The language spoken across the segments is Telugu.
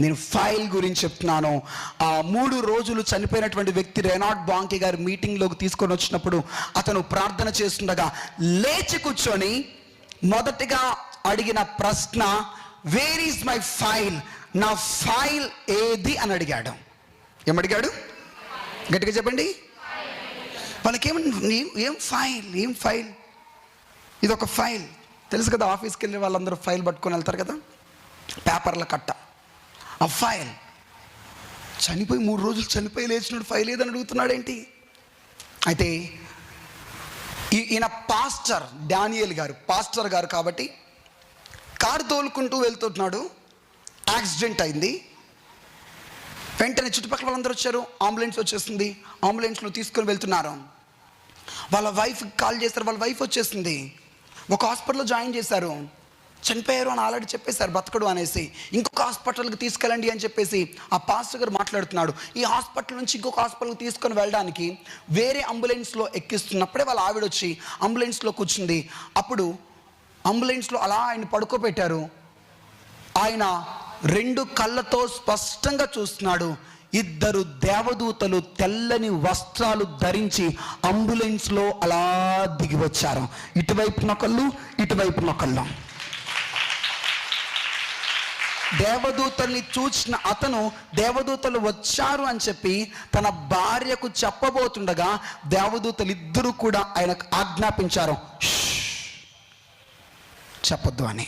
నేను ఫైల్ గురించి చెప్తున్నాను. ఆ మూడు రోజులు చనిపోయినటువంటి వ్యక్తి రెనాడ్ బాంకి గారి మీటింగ్లోకి తీసుకొని వచ్చినప్పుడు అతను ప్రార్థన చేస్తుండగా లేచి కూర్చొని మొదటిగా అడిగిన ప్రశ్న వేర్ ఈజ్ మై ఫైల్ నా ఫైల్ ఏది? అని అడిగాడు. ఏమడిగాడు? గట్టిగా చెప్పండి. వాళ్ళకి ఏం ఏం ఫైల్ ఏం ఫైల్ ఇది ఒక ఫైల్ తెలుసు కదా ఆఫీస్కి వెళ్ళి వాళ్ళందరూ ఫైల్ పట్టుకొని వెళ్తారు కదా? పేపర్ల కట్ట. ఆ ఫైల్. చనిపోయి మూడు రోజులు చనిపోయి లేచినాడు ఫైల్ ఏదని అడుగుతున్నాడు ఏంటి అయితే ఈయన పాస్టర్ డానియల్ గారు పాస్టర్ గారు కాబట్టి కారు తోలుకుంటూ వెళ్తున్నాడు యాక్సిడెంట్ అయింది. వెంటనే చుట్టుపక్కల వాళ్ళందరూ వచ్చారు. అంబులెన్స్ వచ్చేసింది. అంబులెన్స్లో తీసుకొని వెళ్తున్నారు. వాళ్ళ వైఫ్ కాల్ చేస్తారు వాళ్ళ వైఫ్ వచ్చేసింది. ఒక హాస్పిటల్లో జాయిన్ చేశారు. చనిపోయారు అని ఆల్రెడీ చెప్పేశారు బతకడు అనేసి. ఇంకొక హాస్పిటల్కి తీసుకెళ్ళండి అని చెప్పేసి ఆ పాస్టర్ గారు మాట్లాడుతున్నాడు. ఈ హాస్పిటల్ నుంచి ఇంకొక హాస్పిటల్కి తీసుకొని వెళ్ళడానికి వేరే అంబులెన్స్లో ఎక్కిస్తున్నప్పుడే వాళ్ళ ఆవిడ వచ్చి అంబులెన్స్లో కూర్చుంది. అప్పుడు అంబులెన్స్లో అలా ఆయన పడుకోబెట్టారు. ఆయన రెండు కళ్ళతో స్పష్టంగా చూస్తున్నాడు. ఇద్దరు దేవదూతలు తెల్లని వస్త్రాలు ధరించి అంబులెన్స్లో అలా దిగి వచ్చారు. ఇటువైపున నొకళ్ళు ఇటువైపున నొకళ్ళు దేవదూతల్ని చూసిన అతను దేవదూతలు వచ్చారు అని చెప్పి తన భార్యకు చెప్పబోతుండగా దేవదూతలు ఇద్దరు కూడా ఆయనకు ఆజ్ఞాపించారు. చెప్పొద్దు అని.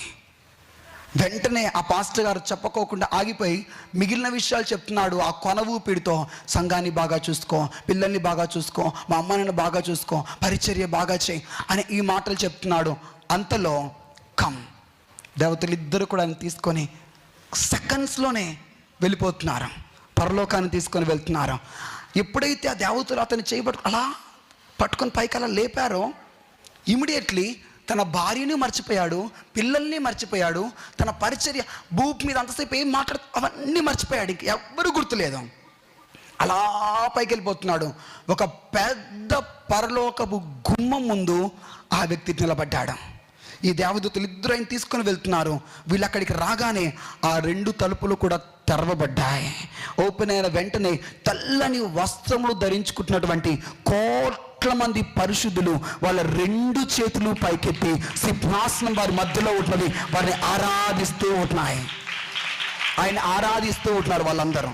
వెంటనే ఆ పాస్టర్ గారు చెప్పుకోకుండా ఆగిపోయి మిగిలిన విషయాలు చెప్తున్నాడు ఆ కొన ఊపిడితో సంఘాన్ని బాగా చూసుకో పిల్లల్ని బాగా చూసుకో మా అమ్మాయిని బాగా చూసుకో పరిచర్య బాగా చేయి అని ఈ మాటలు చెప్తున్నాడు. అంతలో కమ్ దేవతలు ఇద్దరు కూడా ఆయన తీసుకొని సెకండ్స్లోనే వెళ్ళిపోతున్నారు. పరలోకాన్ని తీసుకొని వెళ్తున్నారు. ఎప్పుడైతే ఆ దేవతలు అతను చేయబట్టు అలా పట్టుకొని పైకి అలా లేపారో ఇమీడియట్లీ తన భార్యని మర్చిపోయాడు పిల్లల్ని మర్చిపోయాడు తన పరిచర్య భూమి మీద అంతసేపు ఏం మాట్లాడు అవన్నీ మర్చిపోయాడు. ఇంక ఎవ్వరు గుర్తులేదు. అలా పైకి వెళ్ళిపోతున్నాడు ఒక పెద్ద పరలోకపు గుమ్మం ముందు ఆ వ్యక్తి నిలబడ్డాడు. ఈ దేవదూతలు ఇద్దరు ఆయన తీసుకొని వెళ్తున్నారు. వీళ్ళు అక్కడికి రాగానే ఆ రెండు తలుపులు కూడా తెరవబడ్డాయి. ఓపెన్ అయిన వెంటనే తెల్లని వస్త్రములు ధరించుకుంటున్నటువంటి కోట్ల మంది పరిశుద్ధులు వాళ్ళ రెండు చేతులు పైకెత్తి సింహాసనం వారి మధ్యలో ఉన్నది వారిని ఆరాధిస్తూ ఉంటున్నాయి. ఆయన ఆరాధిస్తూ ఉంటున్నారు వాళ్ళందరూ.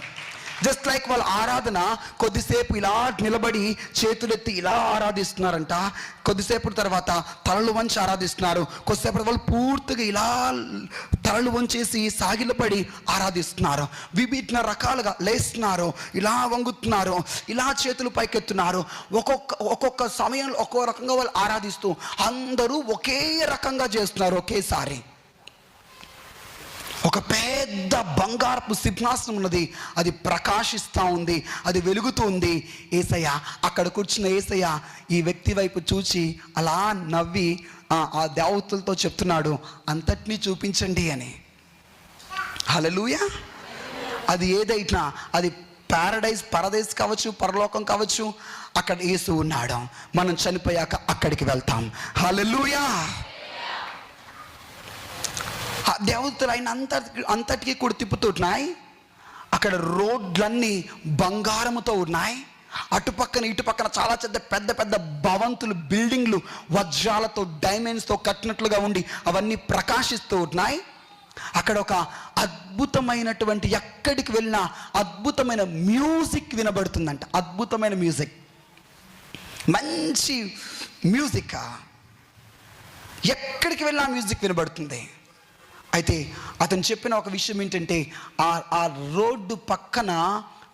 జస్ట్ లైక్ వాళ్ళ ఆరాధన కొద్దిసేపు ఇలా నిలబడి చేతులెత్తి ఇలా ఆరాధిస్తున్నారంట. కొద్దిసేపు తర్వాత తలలు వంచి ఆరాధిస్తున్నారు. కొద్దిసేపు వాళ్ళు పూర్తిగా ఇలా తలలు వంచేసి సాగిలపడి ఆరాధిస్తున్నారు. విభిన్న రకాలుగా లేస్తున్నారు. ఇలా వంగుతున్నారు. ఇలా చేతులు పైకెత్తున్నారు. ఒక్కొక్క ఒక్కొక్క సమయంలో ఒక్కో రకంగా వాళ్ళు ఆరాధిస్తూ అందరూ ఒకే రకంగా చేస్తున్నారు ఒకేసారి. ఒక పెద్ద బంగారపు సింహాసనం ఉన్నది. అది ప్రకాశిస్తూ ఉంది. అది వెలుగుతూ ఉంది. ఏసయ్య అక్కడ కూర్చున్న ఏసయ్య ఈ వ్యక్తి వైపు చూచి అలా నవ్వి ఆ దేవతలతో చెప్తున్నాడు అంతటినీ చూపించండి అని. హలలుయ అది ఏదైనా అది పారడైజ్ పరదేశ్ కావచ్చు పరలోకం కావచ్చు అక్కడ ఏసు ఉన్నాడు. మనం చనిపోయాక అక్కడికి వెళ్తాం. హలలుయా దేవతలు ఆయన అంత అంతటికీ కూడా తిప్పుతున్నాయి అక్కడ రోడ్లన్నీ బంగారముతో ఉన్నాయి. అటుపక్కన ఇటుపక్కన చాలా పెద్ద పెద్ద పెద్ద భవంతులు బిల్డింగ్లు వజ్రాలతో డైమండ్స్తో కట్టినట్లుగా ఉండి అవన్నీ ప్రకాశిస్తూ ఉన్నాయి అక్కడ ఒక అద్భుతమైనటువంటి ఎక్కడికి వెళ్ళినా అద్భుతమైన మ్యూజిక్ వినబడుతుందంట. అద్భుతమైన మ్యూజిక్. మంచి మ్యూజిక్? ఎక్కడికి వెళ్ళినా మ్యూజిక్ వినబడుతుంది. అయితే అతను చెప్పిన ఒక విషయం ఏంటంటే ఆ ఆ రోడ్డు పక్కన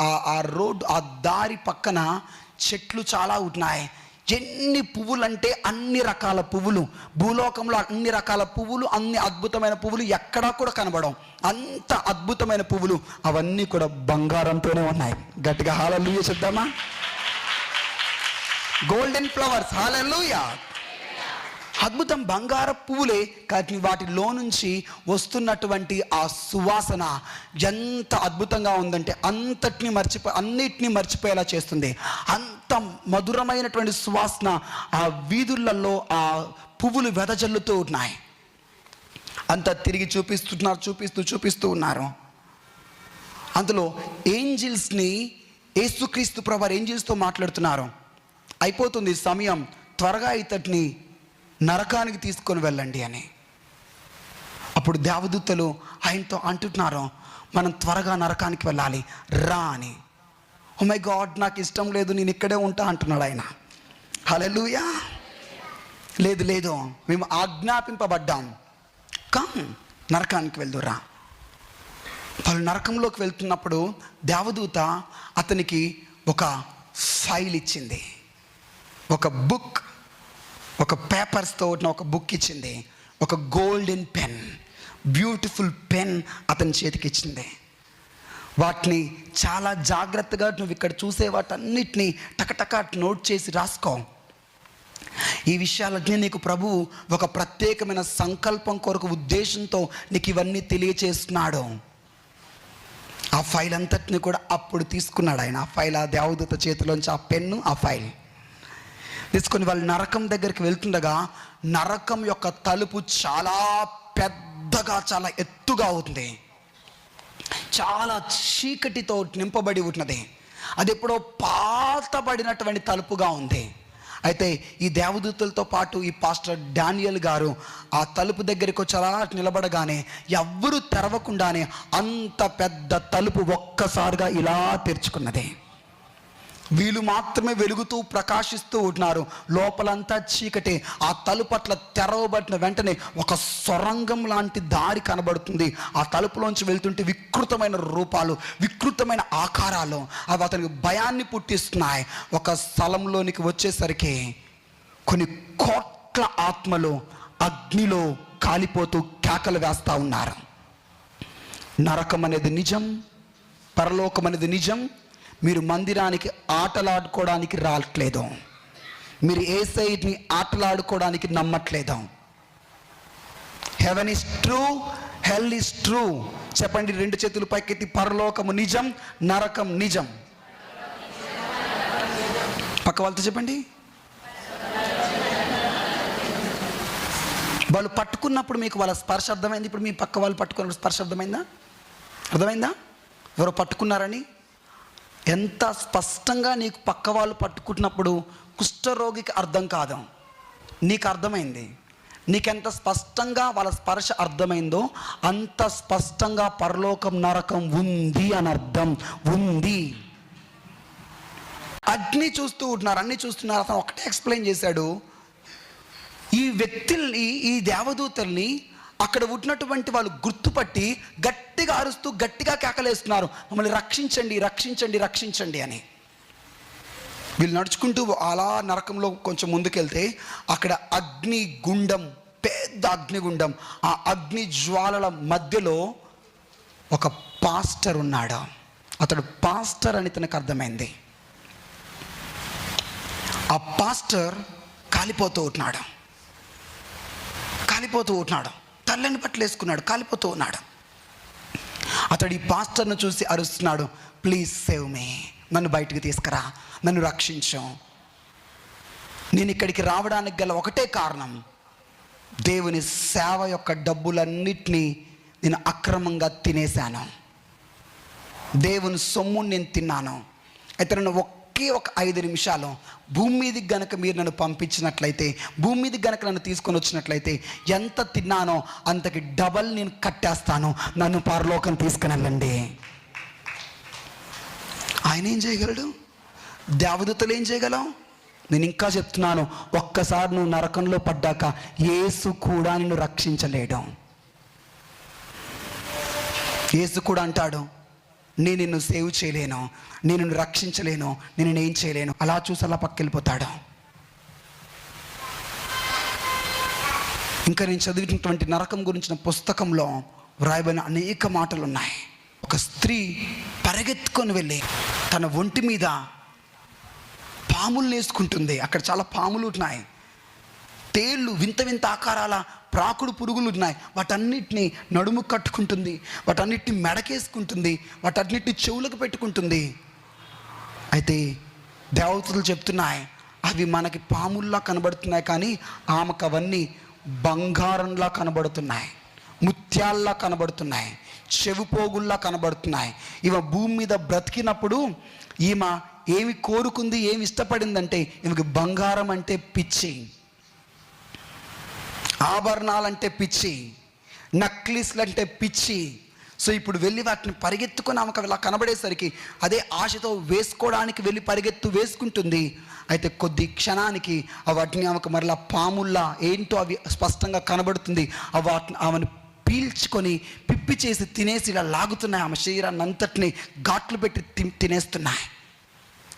ఆ ఆ రోడ్డు ఆ దారి పక్కన చెట్లు చాలా ఉన్నాయి ఎన్ని పువ్వులు అంటే అన్ని రకాల పువ్వులు. భూలోకంలో అన్ని రకాల పువ్వులు అన్ని అద్భుతమైన పువ్వులు ఎక్కడా కూడా కనబడవు. అంత అద్భుతమైన పువ్వులు అవన్నీ కూడా బంగారంతోనే ఉన్నాయి. గట్టిగా హాలూయ చెప్దామా? గోల్డెన్ ఫ్లవర్స్ హాలూయా అద్భుతం బంగార పువ్వులే కానీ వాటిలో నుంచి వస్తున్నటువంటి ఆ సువాసన ఎంత అద్భుతంగా ఉందంటే అంతటిని మర్చిపో అన్నిటినీ మర్చిపోయేలా చేస్తుంది. అంత మధురమైనటువంటి సువాసన ఆ వీధులలో ఆ పువ్వులు వెదజల్లుతూ ఉన్నాయి. అంత తిరిగి చూపిస్తున్నారు చూపిస్తూ చూపిస్తూ ఉన్నారు. అందులో ఏంజిల్స్ని ఏసుక్రీస్తు ప్రభు ఏంజిల్స్తో మాట్లాడుతున్నారు. అయిపోతుంది సమయం త్వరగా ఇతటిని నరకానికి తీసుకొని వెళ్ళండి అని. అప్పుడు దేవదూతలు ఆయనతో అంటున్నారు మనం త్వరగా నరకానికి వెళ్ళాలి రా అని. ఓ మై గాడ్ నాకు ఇష్టం లేదు నేను ఇక్కడే ఉంటా అంటున్నాడు ఆయన. హలెలుయా లేదు లేదు మేము ఆజ్ఞాపింపబడ్డాం. కమ్ నరకానికి వెళ్దురా వాళ్ళు నరకంలోకి వెళ్తున్నప్పుడు దేవదూత అతనికి ఒక ఫైల్ ఇచ్చింది. ఒక బుక్ ఒక పేపర్స్తో ఉన్న ఒక బుక్ ఇచ్చింది. ఒక గోల్డెన్ పెన్ బ్యూటిఫుల్ పెన్ అతని చేతికి ఇచ్చింది. వాటిని చాలా జాగ్రత్తగా నువ్వు ఇక్కడ చూసే వాటన్నిటిని టకటక నోట్ చేసి రాసుకో. ఈ విషయాలన్నీ నీకు ప్రభు ఒక ప్రత్యేకమైన సంకల్పం కొరకు ఉద్దేశంతో నీకు ఇవన్నీ తెలియచేస్తున్నాడు. ఆ ఫైల్ అంతటిని కూడా అప్పుడు తీసుకున్నాడు ఆయన. ఆ ఫైల్ ఆ దేవదూత చేతిలోంచి ఆ పెన్ను ఆ ఫైల్ తీసుకొని వాళ్ళు నరకం దగ్గరికి వెళ్తుండగా నరకం యొక్క తలుపు చాలా పెద్దగా చాలా ఎత్తుగా అవుతుంది చాలా చీకటితో నింపబడి ఉన్నది. అది ఎప్పుడో పాతబడినటువంటి తలుపుగా ఉంది. అయితే ఈ దేవదూతలతో పాటు ఈ పాస్టర్ డానియల్ గారు ఆ తలుపు దగ్గరికి చాలా నిలబడగానే ఎవ్వరూ తెరవకుండానే అంత పెద్ద తలుపు ఒక్కసారిగా ఇలా తెరుచుకున్నది. వీళ్ళు మాత్రమే వెలుగుతూ ప్రకాశిస్తూ ఉంటున్నారు. లోపలంతా చీకటి. ఆ తలుపట్ల తెరవబడిన వెంటనే ఒక సొరంగం లాంటి దారి కనబడుతుంది. ఆ తలుపులోంచి వెళ్తుంటే వికృతమైన రూపాలు వికృతమైన ఆకారాలు అవి అతనికి భయాన్ని పుట్టిస్తున్నాయి. ఒక స్థలంలోనికి వచ్చేసరికి కొన్ని కోట్ల ఆత్మలు అగ్నిలో కాలిపోతూ కేకలు వేస్తూ ఉన్నారు. నరకం అనేది నిజం పరలోకం అనేది నిజం మీరు మందిరానికి ఆటలాడుకోవడానికి రావట్లేదు. మీరు ఏ సైడ్ని ఆటలాడుకోవడానికి నమ్మట్లేదు. Heaven is true hell is true చెప్పండి రెండు చేతులు పైకెత్తి పరలోకము నిజం నరకం నిజం. పక్క వాళ్ళతో చెప్పండి. వాళ్ళు పట్టుకున్నప్పుడు మీకు వాళ్ళ స్పర్శ అర్థమైంది? ఇప్పుడు మీ పక్క వాళ్ళు పట్టుకున్నప్పుడు స్పర్శ అర్థమైందా? అర్థమైందా? ఎవరో పట్టుకున్నారని? ఎంత స్పష్టంగా నీకు పక్క వాళ్ళు పట్టుకుంటున్నప్పుడు కుష్ఠరోగికి అర్థం కాదు. నీకు అర్థమైంది? నీకెంత స్పష్టంగా వాళ్ళ స్పర్శ అర్థమైందో అంత స్పష్టంగా పరలోకం నరకం ఉంది అని అర్థం. ఉంది. అగ్ని చూస్తూ ఉంటున్నారు అన్ని చూస్తున్నారు. అతను ఒకటే ఎక్స్ప్లెయిన్ చేశాడు. ఈ వ్యక్తుల్ని ఈ దేవదూతల్ని అక్కడ ఉన్నటువంటి వాళ్ళు గుర్తుపట్టి గట్టిగా అరుస్తూ గట్టిగా కేకలేస్తున్నారు. మమ్మల్ని రక్షించండి రక్షించండి రక్షించండి అని. వీళ్ళు నడుచుకుంటూ అలా నరకంలో కొంచెం ముందుకెళ్తే అక్కడ అగ్ని గుండం పెద్ద అగ్నిగుండం ఆ అగ్ని జ్వాలల మధ్యలో ఒక పాస్టర్ ఉన్నాడు? అతడు పాస్టర్ అని తనకు అర్థమైంది. ఆ పాస్టర్ కాలిపోతూ ఉంటున్నాడు. కాలిపోతూ ఉంటున్నాడు. తెల్లని బట్టలు వేసుకున్నాడు కాలిపోతూ ఉన్నాడు. అతడు ఈ పాస్టర్ను చూసి అరుస్తున్నాడు ప్లీజ్ సేవ్ మీ నన్ను బయటికి తీసుకురా. నన్ను రక్షించు. నేను ఇక్కడికి రావడానికి గల ఒకటే కారణం దేవుని సేవ యొక్క డబ్బులన్నిటినీ నేను అక్రమంగా తినేశాను. దేవుని సొమ్ముని నేను తిన్నాను. అయితే నన్ను ఒకే ఒక ఐదు నిమిషాలు భూమి మీదకి గనక మీరు నన్ను పంపించినట్లయితే భూమి మీదకి గనక నన్ను తీసుకొని వచ్చినట్లయితే ఎంత తిన్నానో అంతకి డబల్ నేను కట్టేస్తాను. నన్ను పరలోకం తీసుకుని వెళ్ళండి ఆయన ఏం చేయగలడు? దేవదూతలు ఏం చేయగలం? నేను ఇంకా చెప్తున్నాను ఒక్కసారి నువ్వు నరకంలో పడ్డాక యేసు కూడా నిన్ను రక్షించలేడు. యేసు కూడా అంటాడు నేను నిన్ను సేవ్ చేయలేను నేను నిన్ను రక్షించలేను నేను ఏం చేయలేను. అలా చూసి అలా పక్కెళ్ళిపోతాడు. ఇంకా నేను చదివినటువంటి నరకం గురించిన పుస్తకంలో వ్రాయబడిన అనేక మాటలు ఉన్నాయి ఒక స్త్రీ పరిగెత్తుకొని వెళ్ళి తన ఒంటి మీద పాములు వేసుకుంటుంది అక్కడ చాలా పాములు ఉన్నాయి తేళ్ళు వింత వింత ఆకారాల ప్రాకుడు పురుగులు ఉన్నాయి. వాటన్నిటిని నడుము కట్టుకుంటుంది. వాటన్నిటిని మెడకేసుకుంటుంది. వాటన్నిటిని చెవులకు పెట్టుకుంటుంది. అయితే దేవతలు చెప్తున్నాయి అవి మనకి పాముల్లా కనబడుతున్నాయి కానీ ఆమెకు అవన్నీ బంగారంలా కనబడుతున్నాయి. ముత్యాల్లా కనబడుతున్నాయి. చెవిపోగుల్లా కనబడుతున్నాయి. ఈమె భూమి మీద బ్రతికినప్పుడు ఈమె ఏమి కోరుకుంది ఏమి ఇష్టపడిందంటే ఈమెకి బంగారం అంటే పిచ్చి. ఆభరణాలంటే పిచ్చి నక్లీస్లు అంటే పిచ్చి. సో ఇప్పుడు వెళ్ళి వాటిని పరిగెత్తుకొని ఆమెకు అలా కనబడేసరికి అదే ఆశతో వేసుకోవడానికి వెళ్ళి పరిగెత్తు వేసుకుంటుంది. అయితే కొద్ది క్షణానికి ఆ వాటిని ఆమెకు మరలా పాముల్లా ఏంటో అవి స్పష్టంగా కనబడుతుంది. ఆ వాటిని ఆమెను పీల్చుకొని పిప్పి చేసి తినేసి ఇలా లాగుతున్నాయి. ఆమె శరీరాన్ని అంతటిని ఘాట్లు పెట్టి తి- తినేస్తున్నాయి.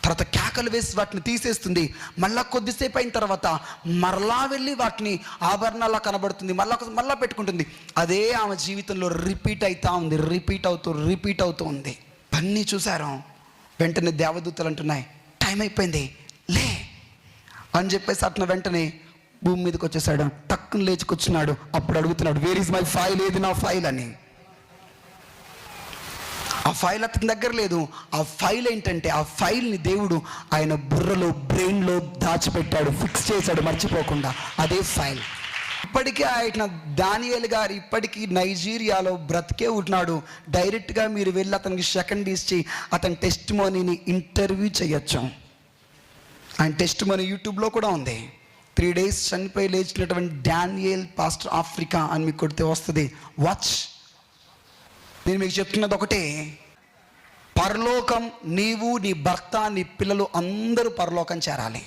తర్వాత కేకలు వేసి వాటిని తీసేస్తుంది. మళ్ళా కొద్దిసేపు అయిన తర్వాత మరలా వెళ్ళి వాటిని ఆభరణాలా కనబడుతుంది. మళ్ళా మళ్ళా పెట్టుకుంటుంది. అదే ఆమె జీవితంలో రిపీట్ అవుతా ఉంది. రిపీట్ అవుతూ రిపీట్ అవుతూ ఉంది. అన్నీ చూసారు వెంటనే దేవదూతలు అంటున్నాయి టైం అయిపోయింది. లే. అని చెప్పేసి అట్న వెంటనే భూమి మీదకి వచ్చేసాడు. టక్కున లేచుకొచ్చున్నాడు అప్పుడు అడుగుతున్నాడు వేర్ ఈజ్ మై ఫైల్ ఏది నా ఫైల్ అని. ఆ ఫైల్ అతని దగ్గర లేదు. ఆ ఫైల్ ఏంటంటే ఆ ఫైల్ని దేవుడు ఆయన బుర్రలో బ్రెయిన్లో దాచిపెట్టాడు ఫిక్స్ చేశాడు మర్చిపోకుండా. అదే ఫైల్. ఇప్పటికీ ఆయన దానియల్ గారు ఇప్పటికీ నైజీరియాలో బ్రతికే ఉంటున్నాడు. డైరెక్ట్గా మీరు వెళ్ళి అతనికి సెకండ్ ఇచ్చి అతని టెస్ట్ మనీని ఇంటర్వ్యూ చేయొచ్చు. ఆయన టెస్ట్ మనీ యూట్యూబ్లో కూడా ఉంది. త్రీ డేస్ చనిపోయి లేచినటువంటి డానియల్ పాస్టర్ ఆఫ్రికా అని మీకు కొడితే వస్తుంది. వాచ్. నేను మీకు చెప్తున్నది ఒకటే. పరలోకం నీవు నీ భర్త నీ పిల్లలు అందరూ పరలోకం చేరాలి.